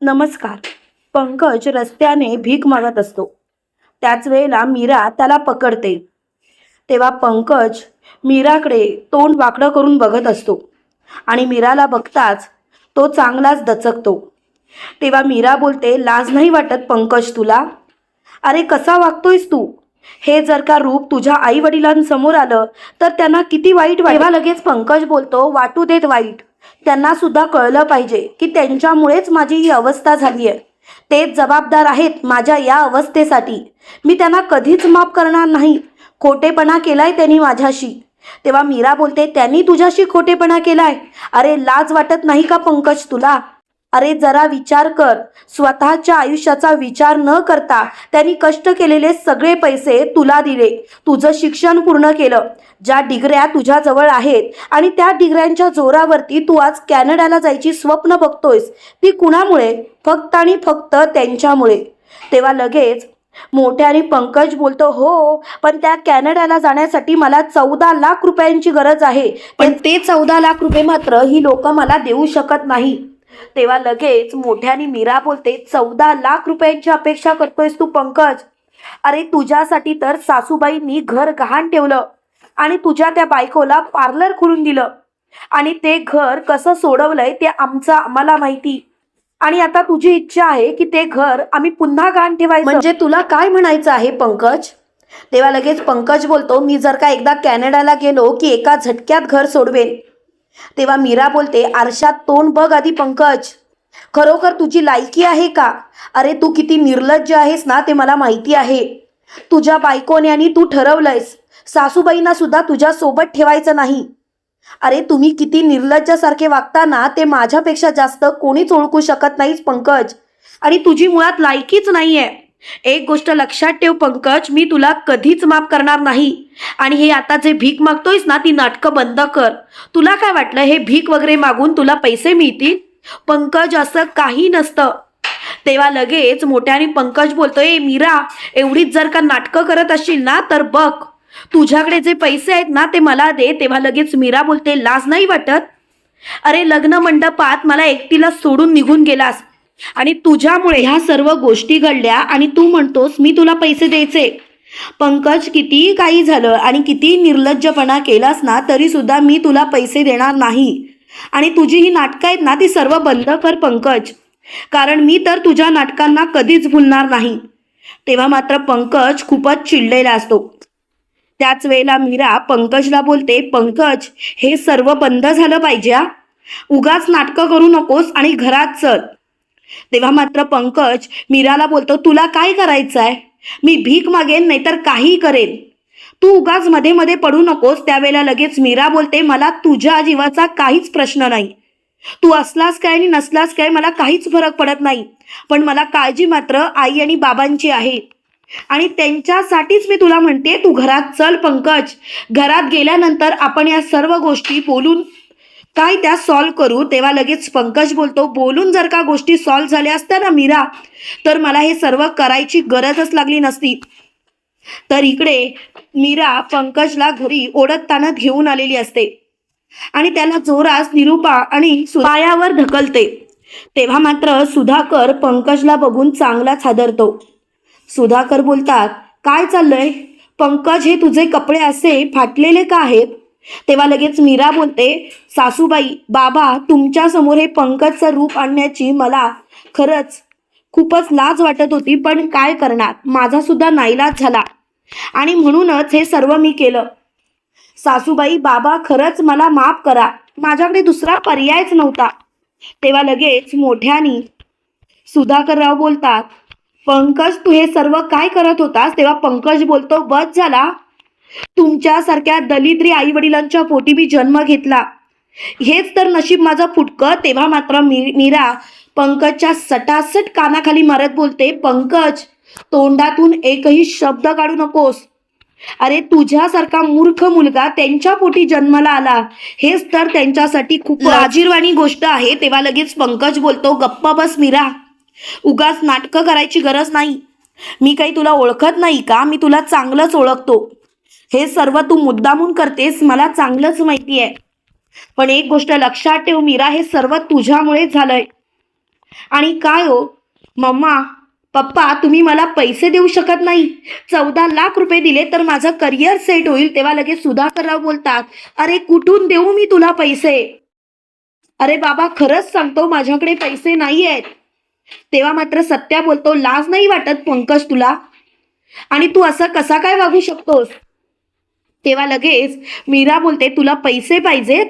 नमस्कार. पंकज रस्त्याने भीक मागत असतो. त्याच वेळेला मीरा त्याला पकडते. तेव्हा पंकज मीराकडे तोंड वाकडं करून बघत असतो. आणि मीराला बघताच तो चांगलाच दचकतो. तेव्हा मीरा बोलते लाज नाही वाटत पंकज तुला? अरे कसा वागतोयस तू? हे जर का रूप तुझ्या आई वडिलांसमोर आलं तर त्यांना किती वाईट वाट- लगेच पंकज बोलतो वाटू देत वाईट. त्यांना सुद्धा कळलं पाहिजे की त्यांच्यामुळेच माझी ही अवस्था झाली आहे. तेच जबाबदार आहेत माझ्या या अवस्थेसाठी. मी त्यांना कधीच माफ करणार नाही. खोटेपणा केलाय त्यांनी माझ्याशी. तेव्हा मीरा बोलते त्यांनी तुझ्याशी खोटेपणा केलाय. अरे लाज वाटत नाही का पंकज तुला? अरे जरा विचार कर. स्वतःच्या आयुष्याचा विचार न करता त्यांनी कष्ट केलेले सगळे पैसे तुला दिले. तुझं शिक्षण पूर्ण केलं. ज्या डिग्र्या तुझ्याजवळ आहेत आणि त्या डिग्र्यांच्या जोरावरती तू आज कॅनडाला जायची स्वप्न बघतोयस ती कुणामुळे? फक्त आणि फक्त त्यांच्यामुळे. तेव्हा लगेच मोठ्याने पंकज बोलतो हो पण त्या कॅनडाला जाण्यासाठी मला चौदा लाख रुपयांची गरज आहे. पण ते चौदा लाख रुपये मात्र ही लोक मला देऊ शकत नाही. तेव्हा लगेच मोठ्याने मीरा बोलते चौदा लाख रुपयांची अपेक्षा करतोयस तू पंकज. अरे तुझ्यासाठी तर सासूबाईंनी घर गहाण ठेवलं आणि तुझ्या त्या बायकोला पार्लर खोलून दिलं. आणि ते घर कसं सोडवलंय ते आमचं आम्हाला माहिती. आणि आता तुझी इच्छा आहे की ते घर आम्ही पुन्हा गहाण ठेवायचं. म्हणजे तुला काय म्हणायचं आहे पंकज? तेव्हा लगेच पंकज बोलतो मी जर का एकदा कॅनडाला गेलो की एका झटक्यात घर सोडवेन. तेव्हा मीरा बोलते आरशात तोंड बघ आधी पंकज. खरोखर तुझी लायकी आहे का? अरे तू किती निर्लज्ज आहेस ना ते मला माहिती आहे. तुझ्या बायकोने आणि तू ठरवलंयस. सासूबाईंना सुद्धा तुझ्या सोबत ठेवायचं नाही. अरे तुम्ही किती निर्लज्जासारखे वागता ना ते माझ्यापेक्षा जास्त कोणीच ओळखू शकत नाहीस पंकज. आणि तुझी मुळात लायकीच नाहीये. एक गोष्ट लक्षात ठेव पंकज. मी तुला कधीच माफ करणार नाही. आणि हे आता जे भीक मागतोयस ना ती नाटकं बंद कर. तुला काय वाटलं हे भीक वगैरे मागून तुला पैसे मिळतील? पंकज असं काही नसतं. तेव्हा लगेच मोठ्याने पंकज बोलतोय मीरा एवढीच जर का नाटकं करत असशील ना तर बघ. तुझ्याकडे जे पैसे आहेत ना ते मला दे. तेव्हा लगेच मीरा बोलते लाज नाही वाटत? अरे लग्न मंडपात मला एकटीला सोडून निघून गेलास. आणि तुझ्यामुळे ह्या सर्व गोष्टी घडल्या आणि तू म्हणतोस मी तुला पैसे द्यायचे. पंकज कितीही काही झालं आणि किती निर्लज्जपणा केलास ना तरी सुद्धा मी तुला पैसे देणार नाही. आणि तुझी ही नाटकं आहेत ना ती सर्व बंद कर पंकज. कारण मी तर तुझ्या नाटकांना कधीच भुलणार नाही. तेव्हा मात्र पंकज खूपच चिडलेला असतो. त्याच वेळेला मीरा पंकजला बोलते पंकज हे सर्व बंद झालं पाहिजे उगाच नाटकं करू नकोस आणि घरात चल. तेव्हा मात्र पंकज मीराला बोलतो तुला काय करायचं आहे मी भीक मागेन नाहीतर काही करेन. तू उगाच मध्ये मध्ये पडू नकोस. त्यावेळेला लगेच मीरा बोलते मला तुझ्या जीवाचा काहीच प्रश्न नाही. तू असलास काय आणि नसलास काय मला काहीच फरक पडत नाही. पण मला काळजी मात्र आई आणि बाबांची आहे. आणि त्यांच्यासाठीच मी तुला म्हणते तू घरात चल पंकज. घरात गेल्यानंतर आपण या सर्व गोष्टी बोलून काय त्या सॉल्व करू? तेव्हा लगेच पंकज बोलतो बोलून जर का गोष्टी सॉल्व झाल्या असत्या ना मीरा तर मला हे सर्व करायची गरजच लागली नसती. तर इकडे मीरा पंकजला घरी ओढत ताणत घेऊन आलेली असते. आणि त्याला जोरास निरुपा आणि सुधायावर ढकलते. तेव्हा मात्र सुधाकर पंकजला बघून चांगलाच हादरतो सुधाकर बोलतात काय चाललंय? पंकज हे तुझे कपडे असे फाटलेले का आहेत? तेव्हा लगेच मीरा बोलते सासूबाई बाबा तुमच्यासमोर हे पंकजचं रूप आणण्याची मला खरंच खूपच लाज वाटत होती पण काय करणार? माझा सुद्धा नाईलाज झाला. आणि म्हणूनच हे सर्व मी केलं. सासूबाई बाबा खरंच मला माफ करा. माझ्याकडे दुसरा पर्यायच नव्हता. तेव्हा लगेच मोठ्यानी सुधाकरराव बोलतात पंकज तू हे सर्व काय करत होतास? तेव्हा पंकज बोलतो बस झाला. तुमच्यासारख्या दलिद्री आई वडिलांच्या पोटी मी जन्म घेतला. हेच तर नशीब माझं फुटकं. तेव्हा मात्र मी मीरा पंकजच्या सटासट कानाखाली मारत बोलते पंकज तोंडातून एकही शब्द काढू नकोस. अरे तुझ्यासारखा मूर्ख मुलगा त्यांच्या पोटी जन्माला आला. हेच तर त्यांच्यासाठी खूप लाजीरवाणी गोष्ट आहे. तेव्हा लगेच पंकज बोलतो गप्पा बस मीरा. उगाच नाटकं करायची गरज नाही. मी काही तुला ओळखत नाही का? मी तुला चांगलंच ओळखतो. हे सर्व तू मुद्दामून करतेस मला चांगलंच माहिती आहे पण एक गोष्ट लक्षात ठेव मीरा हे सर्व तुझ्यामुळे झालंय. आणि काय हो? मम्मा पप्पा तुम्ही मला पैसे देऊ शकत नाही. चौदा लाख रुपये दिले तर माझं करिअर सेट होईल तेव्हा लगेच सुधाकरराव बोलतात अरे कुठून देऊ मी तुला पैसे? अरे बाबा खरंच सांगतो माझ्याकडे पैसे नाही आहेत. तेव्हा मात्र सत्या बोलतो लाज नाही वाटत पंकज तुला. आणि तू असं कसा काय वागू शकतोस? तेव्हा लगेच मीरा बोलते तुला पैसे पाहिजेत?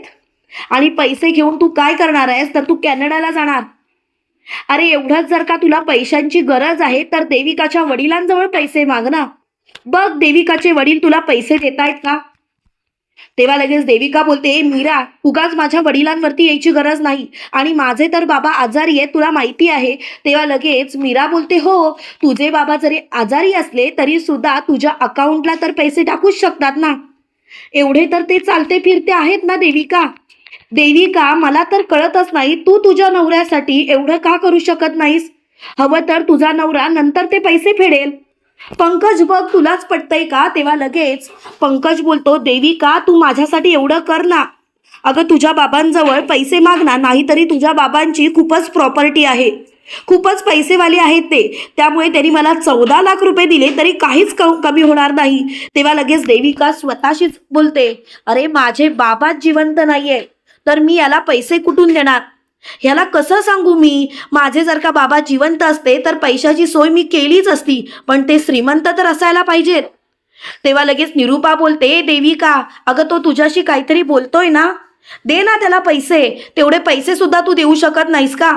आणि पैसे घेऊन तू काय करणार आहेस? तर तू कॅनडाला जाणार. अरे एवढंच जर का तुला पैशांची गरज आहे तर देविकाच्या वडिलांजवळ पैसे माग ना. बघ देविकाचे वडील तुला पैसे देत आहेत का? तेव्हा लगेच देविका बोलते मीरा उगाच माझ्या वडिलांवरती यायची गरज नाही. आणि माझे तर बाबा आजारी आहेत तुला माहिती आहे. तेव्हा लगेच मीरा बोलते हो तुझे बाबा जरी आजारी असले तरी सुद्धा तुझ्या अकाउंटला तर पैसे टाकूच शकतात ना. एवढे तर ते चालते फिरते आहेत ना देविका? देविका मला तर कळतच नाही तू तुझ्या नवऱ्यासाठी एवढं का करू शकत नाहीस? हवं तर तुझा नवरा नंतर ते पैसे फेडेल. पंकज बघ तुलाच पटतंय का? तेव्हा लगेच पंकज बोलतो देविका तू माझ्यासाठी एवढं कर ना. अगं तुझ्या बाबांजवळ पैसे माग ना नाहीतरी तुझ्या बाबांची खूपच प्रॉपर्टी आहे. खूपच पैसेवाले आहेत ते. त्यामुळे त्यांनी मला चौदा लाख रुपये दिले तरी काहीच कमी होणार नाही. तेव्हा लगेच देविका स्वतःशीच बोलते अरे माझे बाबाच जिवंत नाहीये. तर मी याला पैसे कुठून देणार? ह्याला कसं सांगू मी? माझे जर का बाबा जिवंत असते तर पैशाची सोय मी केलीच असती पण ते श्रीमंत तर असायला पाहिजेत. तेव्हा लगेच निरूपा बोलते देविका अगं तो तुझ्याशी काहीतरी बोलतोय ना? दे ना त्याला पैसे. तेवढे पैसे सुद्धा तू देऊ शकत नाहीस का?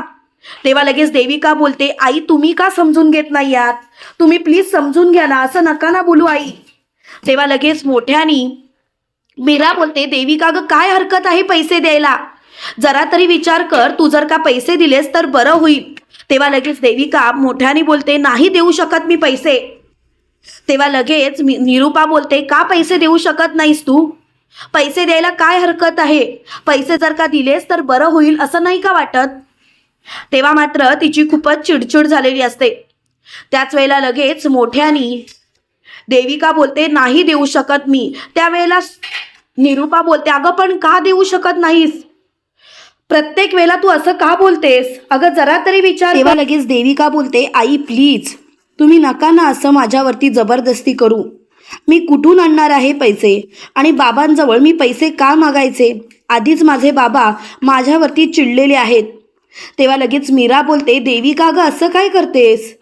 तेव्हा लगेच देविका बोलते आई तुम्ही का समजून घेत नाही यात तुम्ही प्लीज समजून घ्या ना असं नका ना बोलू आई. तेव्हा लगेच मोठ्यानी मीरा बोलते देविका ग काय हरकत आहे पैसे द्यायला? जरा तरी विचार कर तू जर का पैसे दिलेस तर बरं होईल. तेव्हा लगेच देविका मोठ्याने बोलते नाही देऊ शकत मी पैसे. तेव्हा लगेच मी निरूपा बोलते का पैसे देऊ शकत नाहीस तू? पैसे द्यायला काय हरकत आहे? पैसे जर का दिलेस तर बरं होईल असं नाही का वाटत? तेव्हा मात्र तिची खूपच चिडचिड झालेली असते. त्याच वेळेला लगेच मोठ्यानी देविका बोलते नाही देऊ शकत मी. त्यावेळेला निरूपा बोलते अगं पण का देऊ शकत नाहीस? प्रत्येक वेळेला तू असं का बोलतेस? अगं जरा तरी विचार तेव्हा लगेच देविका बोलते? आई प्लीज तुम्ही नका ना असं माझ्यावरती जबरदस्ती करू. मी कुठून आणणार आहे पैसे? आणि बाबांजवळ मी पैसे का मागायचे? आधीच माझे बाबा माझ्यावरती चिडलेले आहेत. तेव्हा लगेच मीरा बोलते देविका ग असं काय करतेस?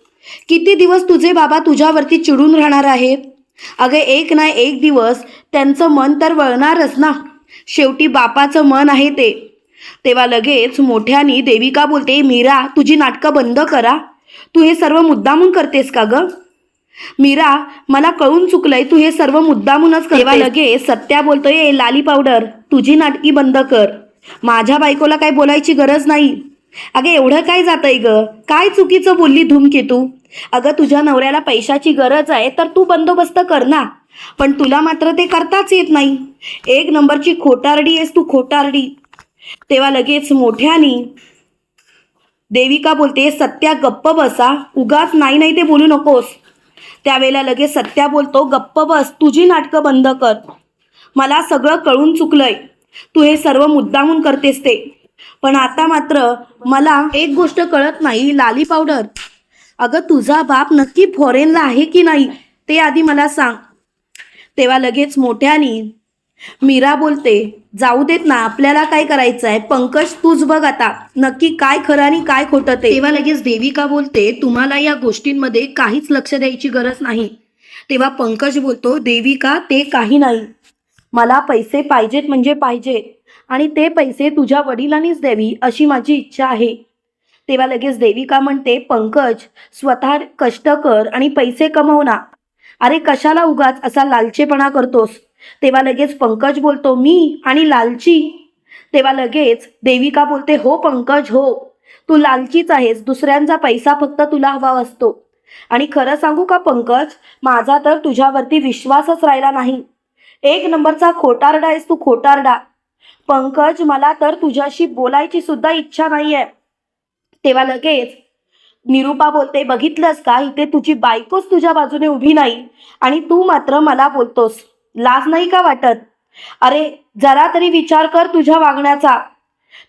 किती दिवस तुझे बाबा तुझ्यावरती चिडून राहणार आहेत अगं एक ना एक दिवस त्यांचं मन तर वळणारच ना. शेवटी बापाचं मन आहे ते. तेव्हा लगेच मोठ्यानी देविका बोलते? मीरा तुझी नाटकं बंद करा. तू हे सर्व मुद्दामून करतेस का ग? मीरा मला कळून चुकलंय तू हे सर्व मुद्दामूनच तेव्हा लगेच सत्या बोलतोय लाली पावडर तुझी नाटकी बंद कर. माझ्या बायकोला काय बोलायची गरज नाही. अगं एवढं काय जातंय ग? काय चुकीचं बोलली धूमकेतू अगं तुझ्या नवऱ्याला पैशाची गरज आहे तर तू बंदोबस्त कर ना. पण तुला मात्र ते करताच येत नाही. एक नंबरची खोटारडी आहेस तू खोटारडी. तेव्हा लगेच मोठ्यानी देविका बोलते सत्या गप्प बसा. उगाच नाही नाही ते बोलू नकोस. त्यावेळेला लगेच सत्या बोलतो गप्प बस तुझी नाटकं बंद कर. मला सगळं कळून चुकलंय. तू हे सर्व मुद्दामून करतेस ते. पण आता मात्र मला एक गोष्ट कळत नाही लाली पावडर. अगं तुझा बाप नक्की फॉरेनला आहे की नाही ते आधी मला सांग. तेव्हा लगेच मोठ्यानी मीरा बोलते जाऊ देत ना आपल्याला काय करायचं आहे पंकज तूच बघ आता नक्की काय खरं आणि काय खोटं ते. तेव्हा लगेच देविका बोलते तुम्हाला या गोष्टींमध्ये काहीच लक्ष द्यायची गरज नाही. तेव्हा पंकज बोलतो देविका ते काही नाही. मला पैसे पाहिजेत म्हणजे पाहिजे आणि ते पैसे तुझ्या वडिलांनीच द्यावी अशी माझी इच्छा आहे. तेव्हा लगेच देविका म्हणते पंकज स्वतः कष्ट कर आणि पैसे कमव ना. अरे कशाला उगाच असा लालचेपणा करतोस? तेव्हा लगेच पंकज बोलतो मी आणि लालची. तेव्हा लगेच देविका बोलते हो पंकज हो. तू लालचीच आहेस. दुसऱ्यांचा पैसा फक्त तुला हवा असतो. आणि खरं सांगू का पंकज माझा तर तुझ्यावरती विश्वासच राहिला नाही. एक नंबरचा खोटारडा आहेस तू खोटारडा. पंकज मला तर तुझ्याशी बोलायची सुद्धा इच्छा नाही आहे तेव्हा लगेच निरूपा बोलते बघितलंस का? इथे तुझी बायकोच तुझ्या बाजूने उभी नाही आणि तू मात्र मला बोलतोस. लाज नाही का वाटत? अरे जरा तरी विचार कर तुझ्या वागण्याचा.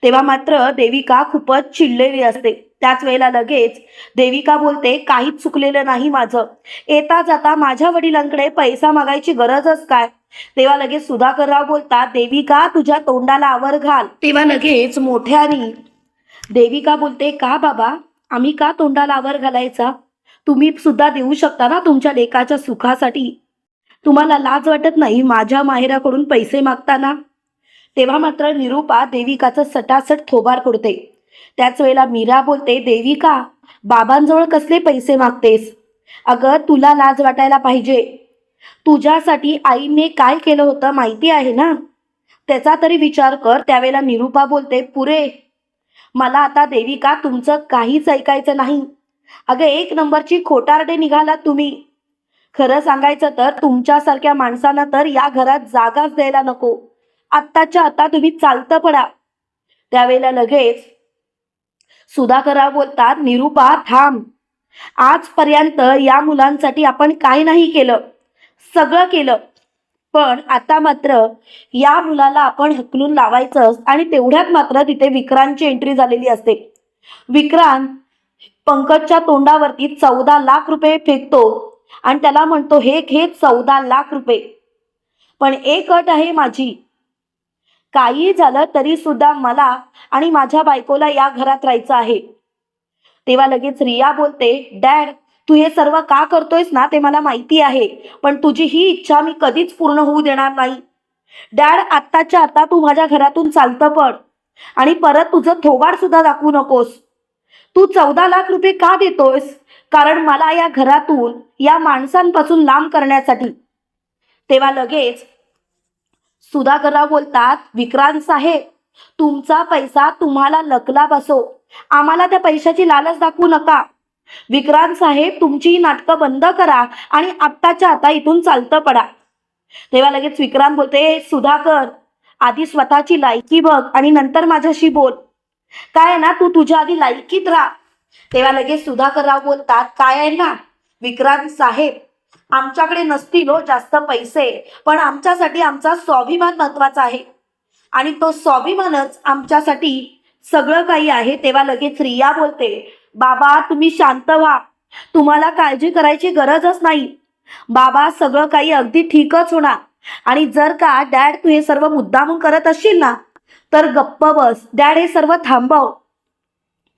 तेव्हा मात्र देविका खूपच चिडलेली असते. त्याच वेळेला लगेच देविका बोलते काहीच चुकलेलं नाही माझं. येता जाता माझ्या वडिलांकडे पैसा मागायची गरजच काय? तेव्हा लगेच सुधाकरराव बोलतात देविका तुझ्या तोंडाला आवर घाल. तेव्हा लगेच मोठ्यानी देविका बोलते का बाबा? आम्ही का तोंडाला आवर घालायचा? तुम्ही सुद्धा देऊ शकता ना तुमच्या लेकाच्या सुखासाठी? तुम्हाला लाज वाटत नाही माझ्या माहेराकडून पैसे मागताना? तेव्हा मात्र निरूपा देविकाचं सटासट थोबार फोडते. त्याच वेळेला मीरा बोलते देविका बाबांजवळ कसले पैसे मागतेस? अगं तुला लाज वाटायला पाहिजे. तुझ्यासाठी आईने काय केलं होतं माहिती आहे ना? त्याचा तरी विचार कर. त्यावेळेला निरूपा बोलते पुरे मला आता देविका तुमचं काहीच ऐकायचं नाही. अगं एक नंबरची खोटारडे निघालात तुम्ही. खरं सांगायचं तर तुमच्यासारख्या माणसांना तर या घरात जागाच द्यायला नको. आत्ताच्या आता तुम्ही चालतं पडा. त्यावेळेला लगेच सुधाकरा बोलतात निरूपा थांब. आजपर्यंत या मुलांसाठी आपण काय नाही केलं. सगळं केलं. पण आता मात्र या मुलाला आपण हकलून लावायचं आणि तेवढ्यात मात्र तिथे विक्रांतची एंट्री झालेली असते. विक्रांत पंकजच्या तोंडावरती चौदा लाख रुपये फेकतो. आणि त्याला म्हणतो हे घे चौदा लाख रुपये. पण एक अट आहे माझी. काही झालं तरी सुद्धा मला आणि माझ्या बायकोला या घरात राहायचं आहे. तेव्हा लगेच रिया बोलते डॅड तू हे सर्व का करतोयस ना ते मला माहिती आहे पण तुझी ही इच्छा मी कधीच पूर्ण होऊ देणार नाही. डॅड आत्ताच्या आता तू माझ्या घरातून चालतं पड आणि परत तुझं थोबाड सुद्धा दाखवू नकोस. तू चौदा लाख रुपये का देतोयस? कारण मला या घरातून या माणसांपासून लांब करण्यासाठी. तेव्हा लगेच सुधाकरराव बोलतात विक्रांत साहेब तुमचा पैसा तुम्हाला लकला बसो. आम्हाला त्या पैशाची लालच दाखवू नका. विक्रांत साहेब तुमची नाटकं बंद करा आणि आत्ताच्या आता इथून चालतं पडा. तेव्हा लगेच विक्रांत बोलते सुधाकर आधी स्वतःची लायकी बघ आणि नंतर माझ्याशी बोल. काय आहे ना तू तुझ्या आधी लायकीत राहा. तेव्हा लगेच सुधाकरराव बोलतात काय आहे ना? विक्रांत साहेब आमच्याकडे नसतील हो जास्त पैसे पण आमच्यासाठी आमचा स्वाभिमान महत्त्वाचा आहे. आणि तो स्वाभिमानच आमच्यासाठी सगळं काही आहे. तेव्हा लगेच रिया बोलते बाबा तुम्ही शांत व्हा. तुम्हाला काळजी करायची गरजच नाही. बाबा सगळं काही अगदी ठीकच होणार. आणि जर का डॅड तू हे सर्व मुद्दामून करत असशील ना तर गप्प बस. डॅड हे सर्व थांबव.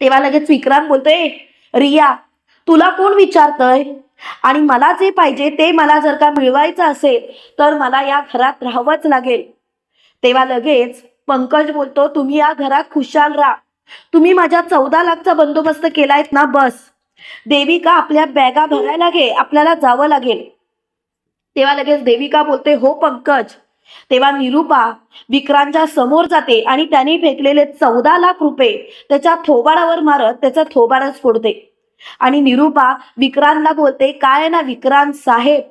तेव्हा लगेच विक्रांत बोलतोय रिया तुला कोण विचारतय? आणि मला जे पाहिजे ते मला जर का मिळवायचं असेल तर मला या घरात राहावंच लागेल. तेव्हा लगेच पंकज बोलतो तुम्ही या घरात खुशाल राहा. तुम्ही माझ्या चौदा लाखचा बंदोबस्त केलायत ना बस. देविका आपल्या बॅगा भरायला घे आपल्याला जावं लागेल. तेव्हा लगेच देविका बोलते हो पंकज तेव्हा निरूपा विक्रांतच्या समोर जाते आणि त्याने फेकलेले चौदा लाख रुपये त्याच्या थोबाडावर मारत त्याचा थोबाडच फोडते. आणि निरूपा विक्रांतला बोलते काय आहे ना विक्रांत साहेब?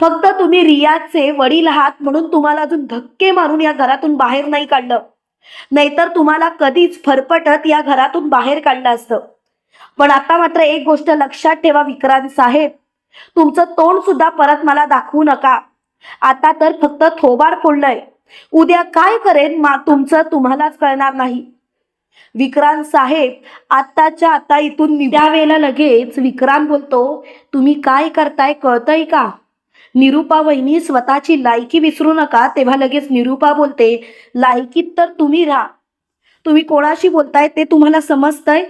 फक्त तुम्ही रियाचे वडील आहात म्हणून तुम्हाला अजून धक्के मारून या घरातून बाहेर नाही काढलं. नाहीतर तुम्हाला कधीच फरफटत या घरातून बाहेर काढलं असतं. पण आता मात्र एक गोष्ट लक्षात ठेवा विक्रांत साहेब. तुमचं तोंड सुद्धा परत मला दाखवू नका. आता तर फक्त थोबाड फोडलंय. उद्या काय करेन मा तुमचं तुम्हालाच कळणार नाही. विक्रांत साहेब आत्ताच्या आता इथून निघावेला लगेच विक्रांत बोलतो तुम्ही काय करताय कळतंय का? निरूपा वहिनी स्वतःची लायकी विसरू नका. तेव्हा लगेच निरूपा बोलते लायकीत तर तुम्ही राहा. तुम्ही कोणाशी बोलताय ते तुम्हाला समजतंय?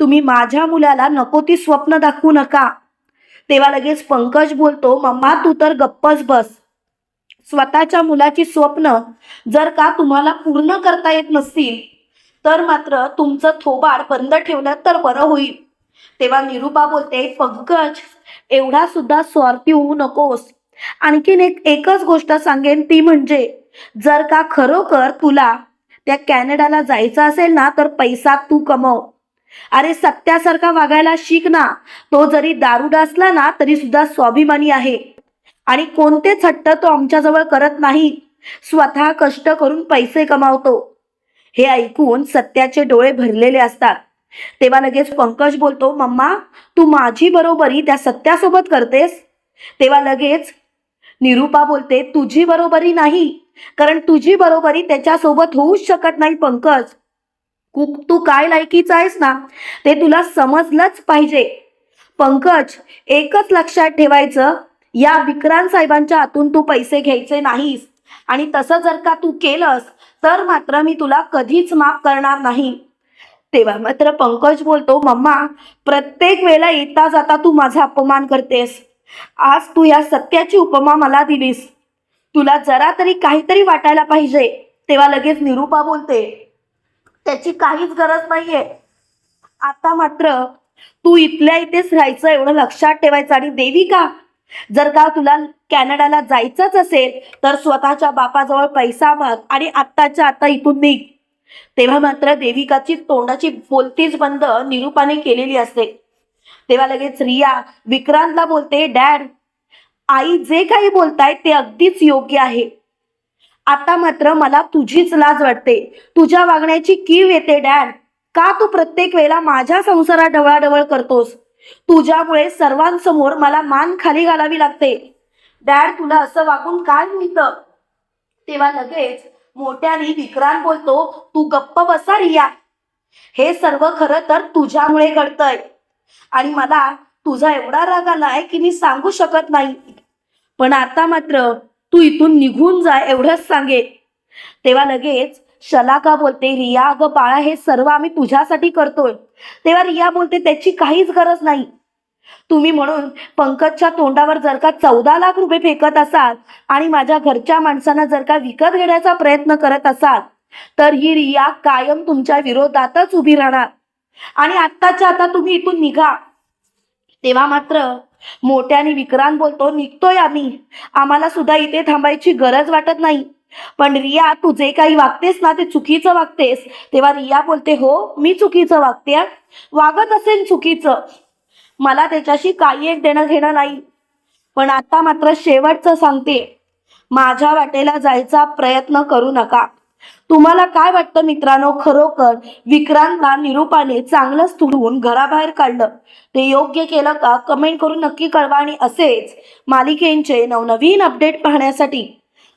तुम्ही माझ्या मुलाला नको ती स्वप्न दाखवू नका. तेव्हा लगेच पंकज बोलतो मम्मा तू तर गप्पच बस. स्वतःच्या मुलाची स्वप्न जर का तुम्हाला पूर्ण करता येत नसतील तर मात्र तुमचं थोबाड बंद ठेवलं तर बरं होईल. तेव्हा निरूपा बोलते पंकज एवढा सुद्धा स्वार्थी होऊ नकोस. आणखीन एक एकच गोष्ट सांगेन ती म्हणजे जर का खरोखर तुला त्या कॅनडाला जायचं असेल ना तर पैसा तू कमव. अरे सत्यासारखा वागायला शिक ना. तो जरी दारुडा असला ना तरी सुद्धा स्वाभिमानी आहे. आणि कोणतेच हट्ट तो आमच्याजवळ करत नाही? स्वतः कष्ट करून पैसे कमावतो. हे ऐकून सत्याचे डोळे भरलेले असतात. तेव्हा लगेच पंकज बोलतो मम्मा तू माझी बरोबरी त्या सत्यासोबत करतेस? तेव्हा लगेच निरूपा बोलते तुझी बरोबरी नाही कारण तुझी बरोबरी त्याच्यासोबत होऊच शकत नाही पंकज. कु- तू काय लायकीचा आहेस ना ते तुला समजलंच पाहिजे. पंकज एकच लक्षात ठेवायचं या विक्रांत साहेबांच्या हातून तू पैसे घ्यायचे नाहीस. आणि तसं जर का तू केलंस तर मात्र मी तुला कधीच माफ करणार नाही. तेव्हा मात्र पंकज बोलतो मम्मा प्रत्येक वेळेला येता जाता तू माझा अपमान करतेस. आज तू या सत्याची उपमा मला दिलीस. तुला जरा तरी काहीतरी वाटायला पाहिजे. तेव्हा लगेच निरूपा बोलते त्याची काहीच गरज नाहीये. आता मात्र तू इथल्या इथेच राहायचं एवढं लक्षात ठेवायचं आणि देवी का? जर का तुला कॅनडाला जायचंच असेल तर स्वतःच्या बापाजवळ पैसा माग आणि आत्ताच्या आता इथून निघ. तेव्हा मात्र देविकाची तोंडाची बोलतीच बंद निरूपाने केलेली असते. तेव्हा लगेच रिया विक्रांतला बोलते डॅड आई जे काही बोलताय ते अगदीच योग्य आहे. आता मात्र मला तुझीच लाज वाटते. तुझ्या वागण्याची कीव येते डॅड. का तू प्रत्येक वेळेला माझ्या संसारात ढवळाढवळ करतोस? तुझ्यामुळे सर्वांसमोर मला मान खाली घालावी लागते. डॅड तुला असं वागून काय मिळतं? तेव्हा लगेच मोठ्याने विक्रांत बोलतो तू गप्प बसा रिया. हे सर्व खरं तर तुझ्यामुळे घडतंय. आणि मला तुझा एवढा राग आलाय की मी सांगू शकत नाही. पण आता मात्र तू इथून निघून जा एवढंच सांगे तेव्हा लगेच शलाका बोलते? रिया अगं बाळा हे सर्व आम्ही तुझ्यासाठी करतोय. तेव्हा रिया बोलते त्याची काहीच गरज नाही. तुम्ही म्हणून पंकजच्या तोंडावर जर का चौदा लाख रुपये फेकत असाल आणि माझ्या घरच्या माणसांना जर का विकत घेण्याचा प्रयत्न करत असाल तर ही रिया कायम तुमच्या विरोधातच उभी राहणार. आणि आत्ताच्या आता तुम्ही इथून निघा. तेव्हा मात्र मोठ्याने विक्रांत बोलतो निघतोय आम्ही. आम्हाला सुद्धा इथे थांबायची गरज वाटत नाही. पण रिया तू जे काही वागतेस ना ते चुकीचं वागतेस. तेव्हा रिया बोलते हो मी चुकीचं वागते वागत असेल चुकीचं. मला त्याच्याशी काही एक देणं घेणं नाही. पण आता मात्र शेवटचं सांगते. माझ्या वाटेला जायचा प्रयत्न करू नका. तुम्हाला काय वाटतं मित्रांनो? खरोखर विक्रांतला निरूपाने चांगलंच तुडवून घराबाहेर काढलं. ते योग्य केलं का? कमेंट करून नक्की कळवा. आणि असेच मालिकेंचे नवनवीन अपडेट पाहण्यासाठी